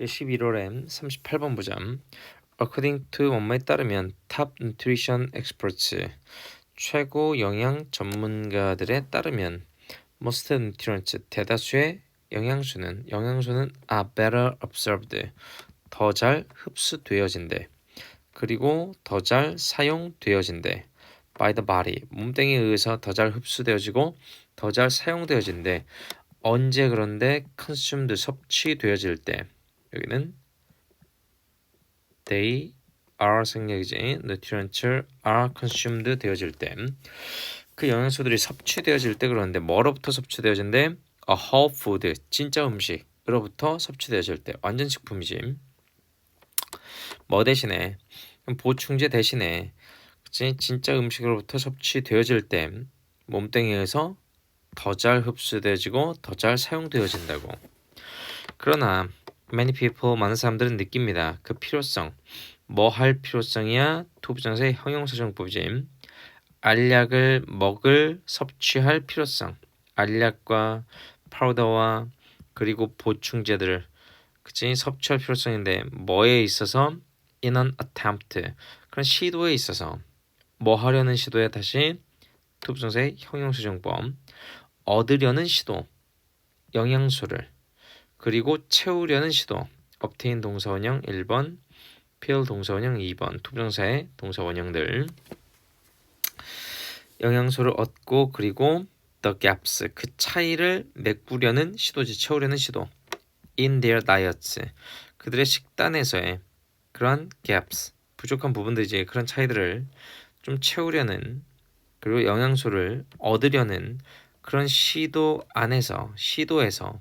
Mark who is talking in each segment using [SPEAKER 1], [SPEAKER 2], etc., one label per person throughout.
[SPEAKER 1] 11월에 38번 보자. According to 엄마에 따르면 Top Nutrition Experts 최고 영양 전문가들에 따르면 Most nutrients 대다수의 영양소는 영양소는 are better absorbed 더 잘 흡수되어진대. 그리고 더 잘 사용되어진대. by the body 몸뚱이에 의해서 더 잘 흡수되어지고 더 잘 사용되어진대. 언제 그런데 consumed 섭취되어질 때 여기는 they are 생략이지. nutrients are consumed 되어질 때. 그 영양소들이 섭취되어질 때 그러는데 뭐로부터 섭취되어진대? a whole food 진짜 음식으로부터 섭취되어질 때. 완전 식품이지. 뭐 대신에? 보충제 대신에 그치? 진짜 음식으로부터 섭취되어질 때 몸뚱이에서 더 잘 흡수되어지고 더 잘 사용되어진다고. 그러나 many people 많은 사람들은 느낍니다. 그 필요성. 뭐 할 필요성이야? 투부정사의 형용사정법이지. 알약을 먹을 섭취할 필요성. 알약과 파우더와 그리고 보충제들을 그치 섭취할 필요성인데 뭐에 있어서 in an attempt 그런 시도에 있어서 뭐 하려는 시도에 다시 투부정사의 형용사정법 얻으려는 시도 영양소를 그리고 채우려는 시도. obtain 동사원형 1번 fill 동사원형 2번 투부정사의 동사원형들. 영양소를 얻고 그리고 the gaps 그 차이를 메꾸려는 시도지 채우려는 시도. in their diets. 그들의 식단에서의 그러한 gaps 부족한 부분들이지 그런 차이들을 좀 채우려는 그리고 영양소를 얻으려는 그런 시도 안에서 시도에서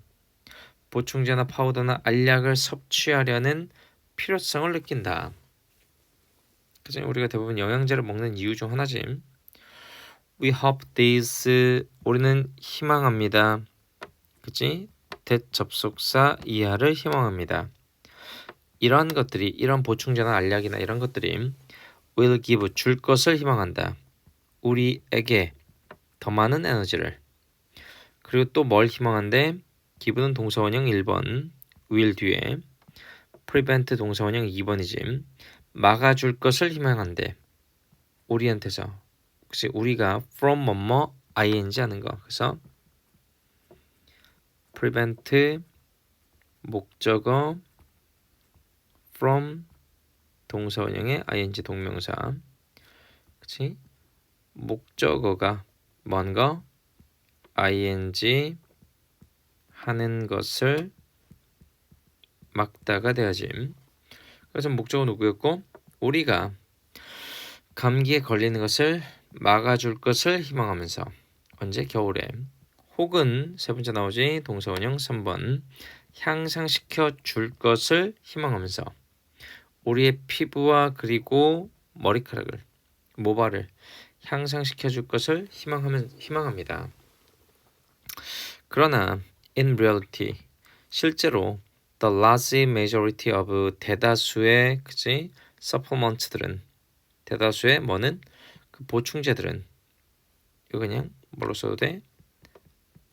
[SPEAKER 1] 보충제나 파우더나 알약을 섭취하려는 필요성을 느낀다. 그죠? 우리가 대부분 영양제를 먹는 이유 중 하나지. We hope this 우리는 희망합니다. 그치? 대접속사 이하를 희망합니다. 이러한 것들이 이런 보충제나 알약이나 이런 것들이 will give 줄 것을 희망한다. 우리에게 더 많은 에너지를 그리고 또 뭘 희망한데 기분은 동사원형 1번 will 뒤에 prevent 동사원형 2번이지. 막아줄 것을 희망한데 우리한테서. 혹시 우리가 from 뭐뭐 ing 하는 거. 그래서 prevent 목적어 from 동사원형의 ing 동명사. 그치? 목적어가 뭔가? ing 하는 것을 막다가 돼야지. 그래서 목적은 누구였고 우리가 감기에 걸리는 것을 막아줄 것을 희망하면서 언제? 겨울에. 혹은 세 번째 나오지? 동사원형 3번. 향상시켜 줄 것을 희망하면서 우리의 피부와 그리고 머리카락을 모발을 향상시켜 줄 것을 희망하면 희망합니다. 그러나 in reality 실제로 the large majority of 대다수의 그지 supplements들은 대다수의 뭐는 그 보충제들은 이거 그냥 뭐로 써도 돼?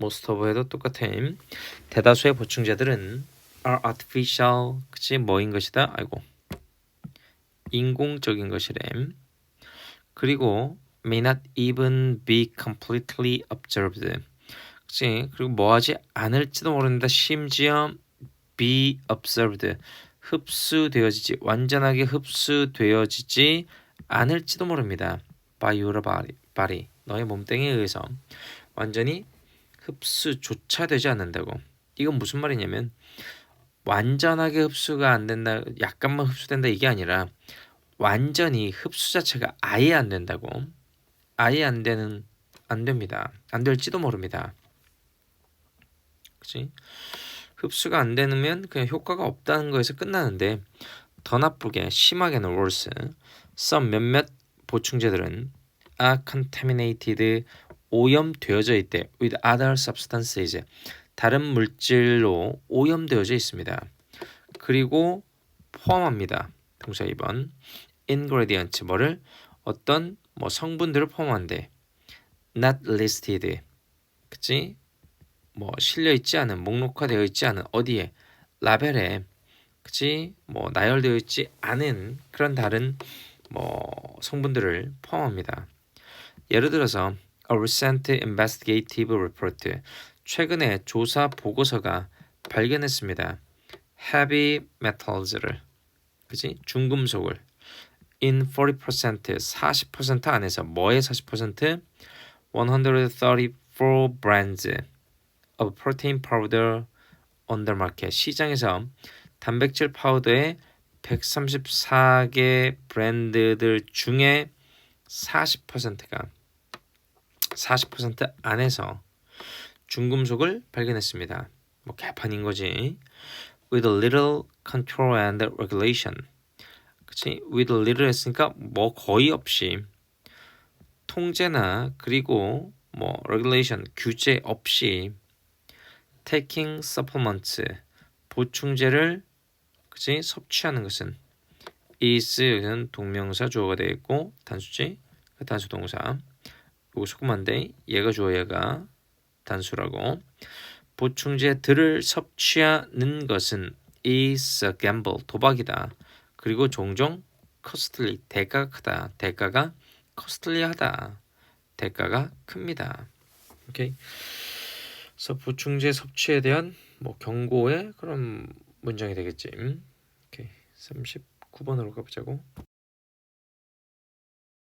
[SPEAKER 1] most of 해도 똑같아. 대다수의 보충제들은 are artificial 그치 뭐인 것이다. 아이고 인공적인 것이래. 그리고 may not even be completely observed. 그치? 그리고 뭐 하지 않을지도 모른다. 심지어 be observed. 흡수되어지지 완전하게 흡수되어지지 않을지도 모릅니다. by your body, body. 너의 몸뚱이에 의해서 완전히 흡수조차 되지 않는다고. 이건 무슨 말이냐면 완전하게 흡수가 안 된다, 약간만 흡수된다 이게 아니라 완전히 흡수 자체가 아예 안 된다고. 아예 안 되는 안 됩니다. 안 될지도 모릅니다. 그치? 흡수가 안 되면 그냥 효과가 없다는 거에서 끝나는데 더 나쁘게 심하게는 worse. some 몇몇 보충제들은 are contaminated 오염되어져 있대 with other substances 다른 물질로 오염되어져 있습니다. 그리고 포함합니다. 동사 2번 ingredient 뭐를 어떤 뭐 성분들을 포함한데 not listed 그치 뭐 실려 있지 않은 목록화되어 있지 않은 어디에 라벨에 그치? 뭐 나열되어 있지 않은 그런 다른 뭐 성분들을 포함합니다. 예를 들어서 a recent investigative report. 최근에 조사 보고서가 발견했습니다. heavy metals를. 그지 중금속을. In 40% 40% 안에서 뭐의 40% 134 brands of protein powder on the market 시장에서 단백질 파우더의 134개 브랜드들 중에 40%가 40% 안에서 중금속을 발견했습니다. 뭐 개판인 거지. With a little control and regulation. 그치? With a little 했으니까 뭐 거의 없이 통제나 그리고 뭐 regulation 규제 없이 taking supplements 보충제를 그치? 섭취하는 것은 is는 동명사 주어가 되어 있고 단수지 그 단수 동사 요거 소금한데 얘가 주어 얘가 단수라고 보충제들을 섭취하는 것은 is a gamble 도박이다. 그리고 종종 costly 대가가 크다. 대가가 costly하다. 대가가 큽니다. 오케이. 그래서 보충제 섭취에 대한 뭐 경고의 그런 문장이 되겠지. 음? 오케이. 39번으로 가보자고.